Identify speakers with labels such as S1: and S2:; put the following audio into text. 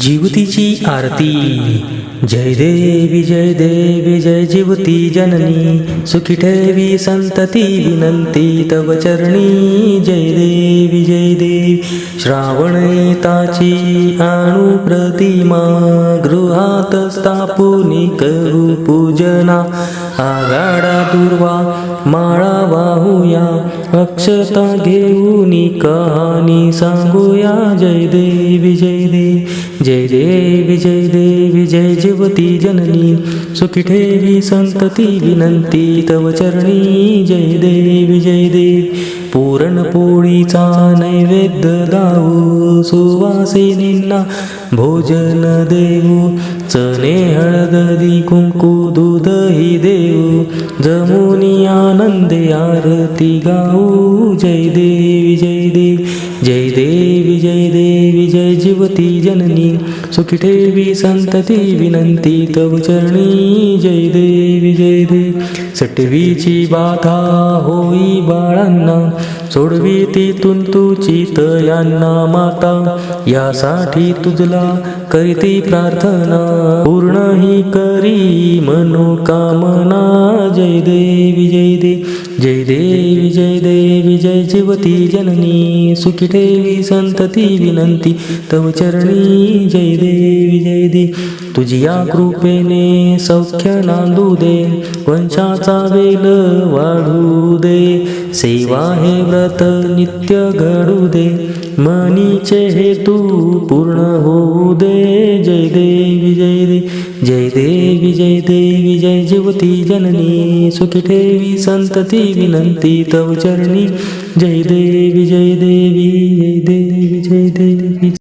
S1: जीवतीची आरती. जय देवी जय देवी जय जीवती जननी. सुखी ठेवी संतती विनंती तव चरणी. जय देवी जय देवी. श्रावण ताची आणू प्रतिमा गृहात स्थापुनी करू पूजना. आगाडा दुर्वा माळा वाहूया. अक्षता घेऊन कहाणी सांगूया जय देवी जय देवी जय देवी जय देवी जय जीवती जननी सुखी ठेवी संतती विनंती तव चरणी जय देवी जय देवी पुरणपोळीचा नैवेद्य दाऊ सुवासिनींना भोजन देऊ चणे हळदी कुंकू दूधही देऊ जमुनी आनंदे आरती गाऊ जय देवी जय देवी जय देवी जय देवी जय जीवती जननी सुखिठेवी संतती विनंती तव चरणी जय देवी जय देवी सटवीची बाधा होई बाळांना सोडवी ती तुंतुची तयांना माता यासाठी तुझला करीती प्रार्थना पूर्ण ही करी मनोकामना जय देवी जय देवी जय देवी विजय देवी जय जीवती जननी सुखी ठेवी संतती विनंती. तव चरणी जय देवी जय दे. तुझी या कृपेने सौख्य नांदू दे वंशाचा वेल वाढू दे. सेवा हे व्रत नित्य घडू दे मनीचे हे तू पूर्ण होऊ दे. जय देवी जय देवी जय देवी जय देवी जय जीवती जननी सुखी ठेवी संतती विनंती तव चरणी। जय देवी जय देवी जय देवी जय देवी।